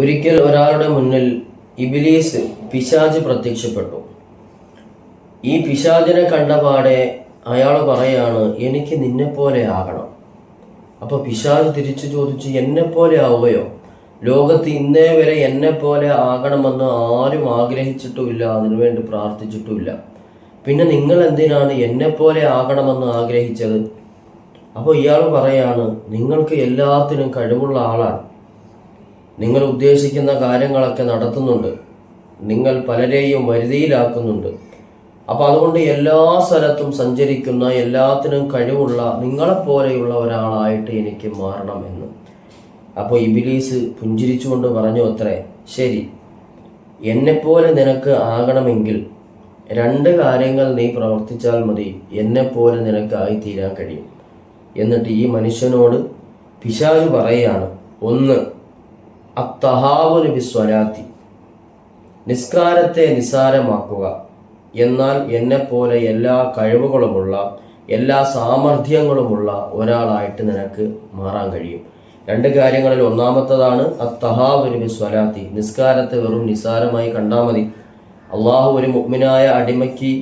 ഒരിക്കൽ ഒരാളുടെ മുന്നിൽ ഇബിലീസ് പിശാജ് പ്രത്യക്ഷപ്പെട്ടു. ഈ പിശാജിനെ കണ്ട പാടെ അയാൾ പറയാണ് എനിക്ക് നിന്നെപ്പോലെ ആകണം. അപ്പൊ പിശാജ് തിരിച്ചു ചോദിച്ചു എന്നെപ്പോലെ ആവുകയോ? ലോകത്ത് ഇന്നേ വരെ എന്നെപ്പോലെ ആകണമെന്ന് ആരും ആഗ്രഹിച്ചിട്ടുമില്ല അതിനുവേണ്ടി പ്രാർത്ഥിച്ചിട്ടുമില്ല. പിന്നെ നിങ്ങൾ എന്തിനാണ് എന്നെപ്പോലെ ആകണമെന്ന് ആഗ്രഹിച്ചത്? അപ്പോൾ ഇയാൾ പറയാണ് നിങ്ങൾക്ക് എല്ലാത്തിനും കഴിവുള്ള ആളാണ്. നിങ്ങൾ ഉദ്ദേശിക്കുന്ന കാര്യങ്ങളൊക്കെ നടത്തുന്നുണ്ട്. നിങ്ങൾ പലരെയും വരുതിയിലാക്കുന്നുണ്ട്. അപ്പോൾ അതുകൊണ്ട് എല്ലാ സ്ഥലത്തും സഞ്ചരിക്കുന്ന എല്ലാത്തിനും കഴിവുള്ള നിങ്ങളെപ്പോലെയുള്ള ഒരാളായിട്ട് എനിക്ക് മാറണം എന്ന്. അപ്പോൾ ഇബിലീസ് പുഞ്ചിരിച്ചുകൊണ്ട് പറഞ്ഞു അത്രേ. ശരി. എന്നെപ്പോലെ നിനക്ക് ആകണമെങ്കിൽ രണ്ട് കാര്യങ്ങൾ നീ പ്രവർത്തിച്ചാൽ മതി. എന്നെപ്പോലെ നിനക്കായി തീരാൻ കഴിയും. എന്നിട്ട് ഈ മനുഷ്യനോട് പിശാജ് പറയുകയാണ്. ഒന്ന് അത്തഹാവുന് നിസ്കാരത്തെ നിസാരമാക്കുക. എന്നാൽ എന്നെപ്പോലെ എല്ലാ കഴിവുകളുമുള്ള എല്ലാ സാമർഥ്യങ്ങളുമുള്ള ഒരാളായിട്ട് നിനക്ക് മാറാൻ കഴിയും. രണ്ട് കാര്യങ്ങളിൽ ഒന്നാമത്തതാണ് അത്തഹാവുന് ബിസ്വലാത്തി നിസ്കാരത്തെ വെറും നിസാരമായി കണ്ടാൽ മതി. അള്ളാഹു ഒരു മുഗ്മിനായ അടിമയ്ക്ക്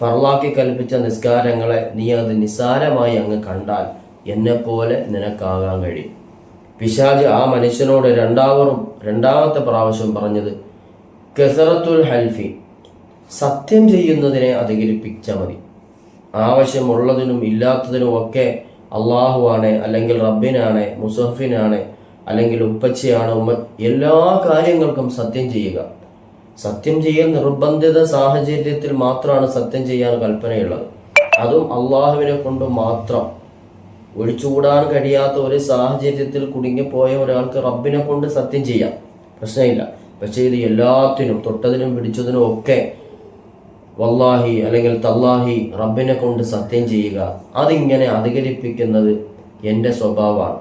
ഫർലാക്കി കൽപ്പിച്ച നിസ്കാരങ്ങളെ നീ അത് നിസാരമായി അങ്ങ് കണ്ടാൽ എന്നെപ്പോലെ നിനക്കാകാൻ കഴിയും. പിശാജ് ആ മനുഷ്യനോട് രണ്ടാമറും രണ്ടാമത്തെ പ്രാവശ്യം പറഞ്ഞത് കെസറത്തുൽ ഹൽഫി സത്യം ചെയ്യുന്നതിനെ അധികരിപ്പിച്ചാൽ മതി. ആവശ്യമുള്ളതിനും ഇല്ലാത്തതിനും ഒക്കെ അള്ളാഹുവാണ് അല്ലെങ്കിൽ റബ്ബിനാണ് മുസഫിനാണ് അല്ലെങ്കിൽ ഉപ്പച്ചയാണ് ഉമ്മ എല്ലാ കാര്യങ്ങൾക്കും സത്യം ചെയ്യുക. സത്യം ചെയ്യൽ നിർബന്ധിത സാഹചര്യത്തിൽ മാത്രമാണ് സത്യം ചെയ്യാൻ കൽപ്പനയുള്ളത്. അതും അള്ളാഹുവിനെ കൊണ്ട് മാത്രം. ഒഴിച്ചുകൂടാൻ കഴിയാത്ത ഒരു സാഹചര്യത്തിൽ കുടുങ്ങിപ്പോയ ഒരാൾക്ക് റബ്ബിനെ കൊണ്ട് സത്യം ചെയ്യാം. പ്രശ്നമില്ല. പക്ഷേ ഇത് എല്ലാത്തിനും തൊട്ടതിനും പിടിച്ചതിനും ഒക്കെ വല്ലാഹി അല്ലെങ്കിൽ തല്ലാഹി റബ്ബിനെ കൊണ്ട് സത്യം ചെയ്യുക അതിങ്ങനെ അധികരിപ്പിക്കുന്നത് എന്റെ സ്വഭാവമാണ്.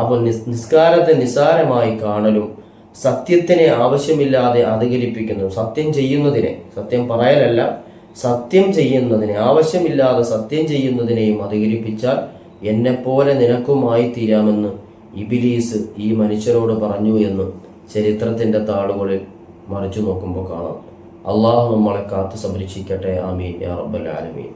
അപ്പോൾ നിസ് നിസ്കാരത്തെ നിസ്സാരമായി കാണലും സത്യത്തിനെ ആവശ്യമില്ലാതെ അധികരിപ്പിക്കുന്നു സത്യം ചെയ്യുന്നതിനെ സത്യം പറയലല്ല സത്യം ചെയ്യുന്നതിനെ ആവശ്യമില്ലാതെ സത്യം ചെയ്യുന്നതിനെയും അധികരിപ്പിച്ചാൽ എന്നെപ്പോലെ നിനക്കുമായി തീരാമെന്ന് ഇബിലീസ് ഈ മനുഷ്യരോട് പറഞ്ഞു എന്ന് ചരിത്രത്തിന്റെ താളുകളിൽ മറിച്ചു നോക്കുമ്പോൾ കാണാം. അള്ളാഹു നമ്മളെ കാത്തു സംരക്ഷിക്കട്ടെ ആമീൻ. യാ റബ്ബൽ ആലമീൻ.